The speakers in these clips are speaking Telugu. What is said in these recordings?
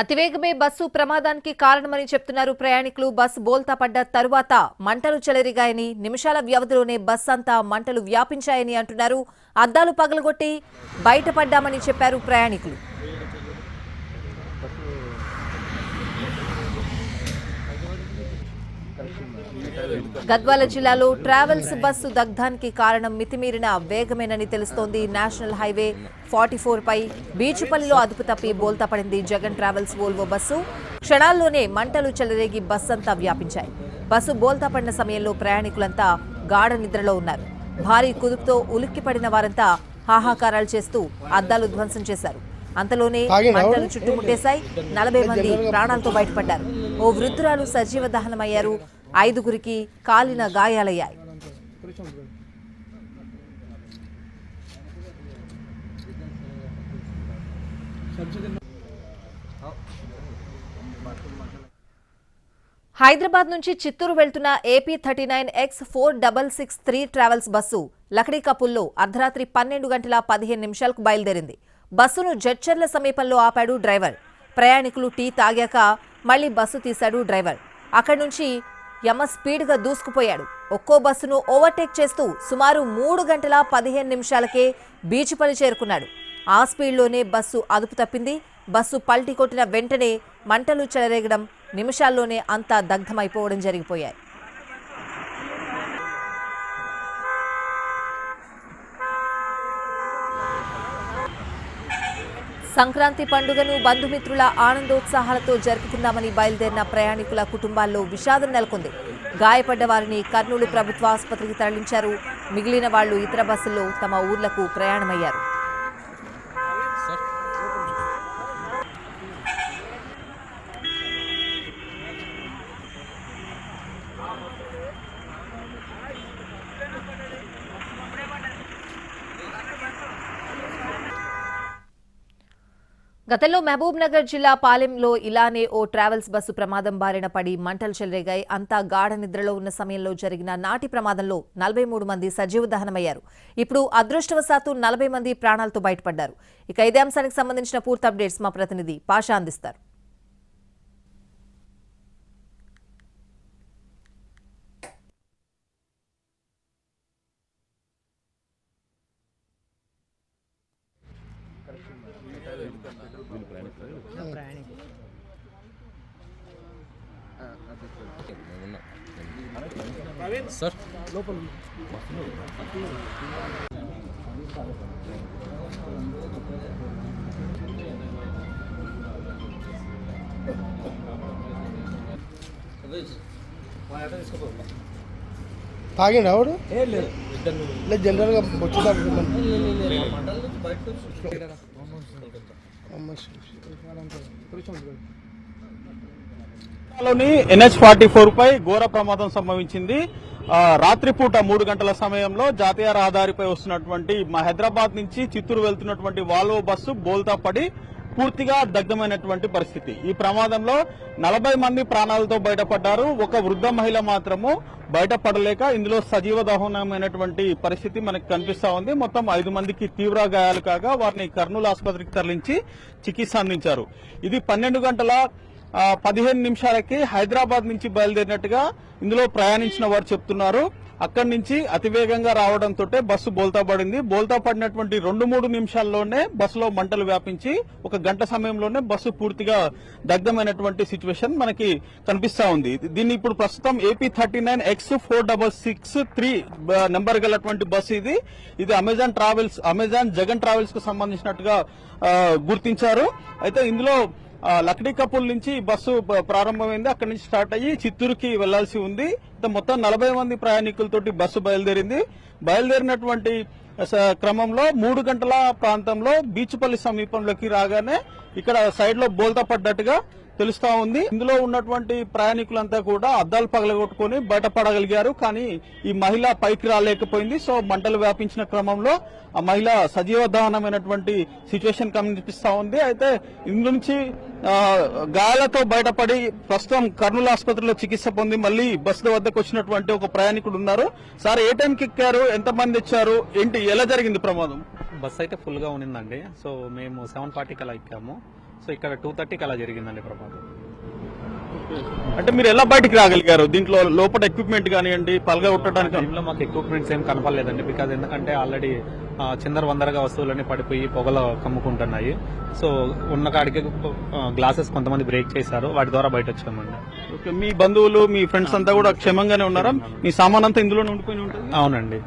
అతివేగమే బస్సు ప్రమాదానికి కారణమని చెప్తున్నారు ప్రయాణికులు. బస్సు బోల్తా పడ్డ తరువాత మంటలు చెలరిగాయని నిమిషాల వ్యవధిలోనే బస్ అంతా మంటలు వ్యాపించాయని అంటున్నారు. అద్దాలు పగలగొట్టి బయటపడ్డామని చెప్పారు ప్రయాణికులు. గద్వాల జిల్లాలో ట్రావెల్స్ బస్సు దగ్ధానికి కారణం మితిమీరిన వేగమేనని తెలుస్తోంది నేషనల్ హైవే ఫార్టీ ఫోర్ పై. బీచుపల్లిలో అదుపు తప్పి బోల్తా పడింది జగన్ ట్రావెల్స్ వోల్వో బస్సు. క్షణాల్లోనే మంటలు చెలరేగి బస్సు అంతా వ్యాపించాయి. బస్సు బోల్తా పడిన సమయంలో ప్రయాణికులంతా గాఢ నిద్రలో ఉన్నారు. భారీ కుదుపుతో ఉలిక్కిపడిన వారంతా హాహాకారాలు చేస్తూ అద్దాలు ధ్వంసం చేశారు. అంతలోనే మంటలు చుట్టుముట్టేశాయి. నలభై మంది ప్రాణాలతో బయటపడ్డారు. ఓ వృద్ధురాలు సజీవ దహనమయ్యారు. ఐదుగురికి కాలిన గాయాలయ్యాయి. హైదరాబాద్ నుంచి చిత్తూరు వెళ్తున్న AP thirty nine X four double six three travels bus లకడీ కపుల్లో అర్ధరాత్రి పన్నెండు గంటల పదిహేను నిమిషాలకు బయలుదేరింది. బస్సును జడ్చర్ల సమీపంలో ఆపాడు డ్రైవర్. ప్రయాణికులు టీ తాగాక మళ్ళీ బస్సు తీశాడు డ్రైవర్. అక్కడి నుంచి యమ స్పీడ్గా దూసుకుపోయాడు. ఒక్కో బస్సును ఓవర్టేక్ చేస్తూ సుమారు మూడు గంటల పదిహేను నిమిషాలకే బీచ్పల్లి చేరుకున్నాడు. ఆ స్పీడ్లోనే బస్సు అదుపు తప్పింది. బస్సు పల్టీ కొట్టిన వెంటనే మంటలు చెలరేగడం నిమిషాల్లోనే అంతా దగ్ధమైపోవడం జరిగిపోయాయి. సంక్రాంతి పండుగను బంధుమిత్రుల ఆనందోత్సాహాలతో జరుపుకుందామని బయలుదేరిన ప్రయాణికుల కుటుంబాల్లో విషాదం నెలకొంది. గాయపడ్డ వారిని కర్నూలు ప్రభుత్వ ఆసుపత్రికి తరలించారు. మిగిలిన వాళ్ళు ఇతర బస్సుల్లో తమ ఊర్లకు ప్రయాణమయ్యారు. గతంలో మహబూబ్ నగర్ జిల్లా పాలెంలో ఇలానే ఓ ట్రావెల్స్ బస్సు ప్రమాదం బారిన పడి మంటలు చెలరేగాయి. అంతా గాఢ నిద్రలో ఉన్న సమయంలో జరిగిన నాటి ప్రమాదంలో నలభై మూడు మంది సజీవ దహనమయ్యారు. ఇప్పుడు అదృష్టవశాత్తు నలభై మంది ప్రాణాలతో బయటపడ్డారు. ఇక ఇదే అంశానికి సంబంధించిన పూర్తి అప్డేట్స్ మా ప్రతినిధి పాషా అందిస్తారు. సార్. తాగిండు ఆవిడ లేదు. జనరల్గా శివ. లోని ఎన్హెచ్ ఫార్టీ ఫోర్ పై ఘోర ప్రమాదం సంభవించింది. రాత్రిపూట మూడు గంటల సమయంలో జాతీయ రహదారిపై వస్తున్నటువంటి హైదరాబాద్ నుంచి చిత్తూరు వెళ్తున్నటువంటి వాల్వో బస్సు బోల్తా పడి పూర్తిగా దగ్ధమైనటువంటి పరిస్థితి. ఈ ప్రమాదంలో నలభై మంది ప్రాణాలతో బయటపడ్డారు. ఒక వృద్ధ మహిళ మాత్రము బయటపడలేక ఇందులో సజీవ దహనమైనటువంటి పరిస్థితి మనకు కనిపిస్తా ఉంది. మొత్తం ఐదు మందికి తీవ్ర గాయాలు కాగా వారిని కర్నూలు ఆసుపత్రికి తరలించి చికిత్స అందించారు. ఇది పన్నెండు గంటల పదిహేను నిమిషాలకి హైదరాబాద్ నుంచి బయలుదేరినట్టుగా ఇందులో ప్రయాణించిన వారు చెప్తున్నారు. అక్కడి నుంచి అతివేగంగా రావడంతో బస్సు బోల్తా పడింది. బోల్తా పడినటువంటి రెండు మూడు నిమిషాల్లోనే బస్సులో మంటలు వ్యాపించి ఒక గంట సమయంలోనే బస్సు పూర్తిగా దగ్ధమైనటువంటి సిచ్యువేషన్ మనకి కనిపిస్తా ఉంది. దీన్ని ఇప్పుడు ప్రస్తుతం AP thirty nine X four double six three number గలటువంటి bus ఇది. ఇది అమెజాన్ ట్రావెల్స్ అమెజాన్ జగన్ ట్రావెల్స్కు సంబంధించినట్టుగా గుర్తించారు. అయితే ఇందులో లక్డీ కపుల్ నుంచి బస్సు ప్రారంభమైంది. అక్కడి నుంచి స్టార్ట్ అయ్యి చిత్తూరుకి వెళ్ళాల్సి ఉంది. మొత్తం నలభై మంది ప్రయాణికులతోటి బస్సు బయలుదేరింది. బయలుదేరినటువంటి క్రమంలో మూడు గంటల ప్రాంతంలో బీచ్పల్లి సమీపంలోకి రాగానే ఇక్కడ సైడ్లో బోల్తా పడ్డట్టుగా తెలుస్తా ఉంది. ఇందులో ఉన్నటువంటి ప్రయాణికులంతా కూడా అద్దాలు పగలగొట్టుకుని బయటపడగలిగారు. కానీ ఈ మహిళ పైకి రాలేకపోయింది. సో మంటలు వ్యాపించిన క్రమంలో ఆ మహిళ సజీవ దహనమైనటువంటి సిచ్యువేషన్ కనిపిస్తా ఉంది. అయితే ఇందు నుంచి గాయాలతో బయటపడి ప్రస్తుతం కర్నూలు ఆసుపత్రిలో చికిత్స పొంది మళ్ళీ బస్సు వద్దకు వచ్చినటువంటి ఒక ప్రయాణికుడు ఉన్నారు. సార్ ఏ టైంకి ఎక్కారు? ఎంత మంది ఏంటి? ఎలా జరిగింది ప్రమాదం? బస్ అయితే ఫుల్గా ఉండిందండి. సో మేము సెవెన్ ఫార్టీకి అలా ఎక్కాము. సో ఇక్కడ టూ థర్టీకి అలా జరిగిందండి ప్రమాదం. అంటే మీరు ఎలా బయటికి రాగలిగారు? దీంట్లో లోపల ఎక్విప్మెంట్ కానివ్వండి పలగా కొట్టడానికి? టైంలో మాకు ఎక్విప్మెంట్స్ ఏం కనపడలేదండి బికాజ్ ఎందుకంటే ఆల్రెడీ చిందర వందరగా వస్తువులన్నీ పడిపోయి పొగలు కమ్ముకుంటున్నాయి. సో ఉన్న కాడికి గ్లాసెస్ కొంతమంది బ్రేక్ చేశారు వాటి ద్వారా బయట వచ్చామండి మీ బంధువులు మీ ఫ్రెండ్స్ అంతా కూడా క్షేమంగానే ఉన్నారా? మీ సామాన్ అంతా ఇందులోనే ఉండిపోయి ఉంటుంది? అవునండి.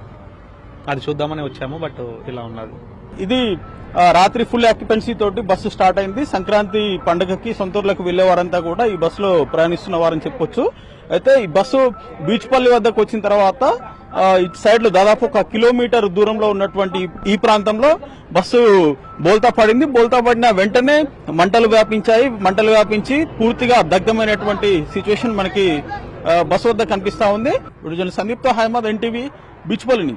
అది చూద్దామని వచ్చాము బట్ ఇలా ఉన్నది ఇది రాత్రి ఫుల్ ఆక్యుపెన్సీ తోటి బస్సు స్టార్ట్ అయింది. సంక్రాంతి పండుగకి సొంతూరులకు వెళ్ళే వారంతా కూడా ఈ బస్సులో ప్రయాణిస్తున్న వారని చెప్పొచ్చు. అయితే ఈ బస్సు బీచ్పల్లి వద్దకు వచ్చిన తర్వాత ఇటు సైడ్లో దాదాపు ఒక కిలోమీటర్ దూరంలో ఉన్నటువంటి ఈ ప్రాంతంలో బస్సు బోల్తా పడింది. బోల్తా పడిన వెంటనే మంటలు వ్యాపించాయి. మంటలు వ్యాపించి పూర్తిగా దగ్ధమైనటువంటి సిచ్యువేషన్ మనకి బస్సు వద్ద కనిపిస్తా ఉంది. సందీప్తో హైమద్ ఎన్టీవీ బీచ్పల్లి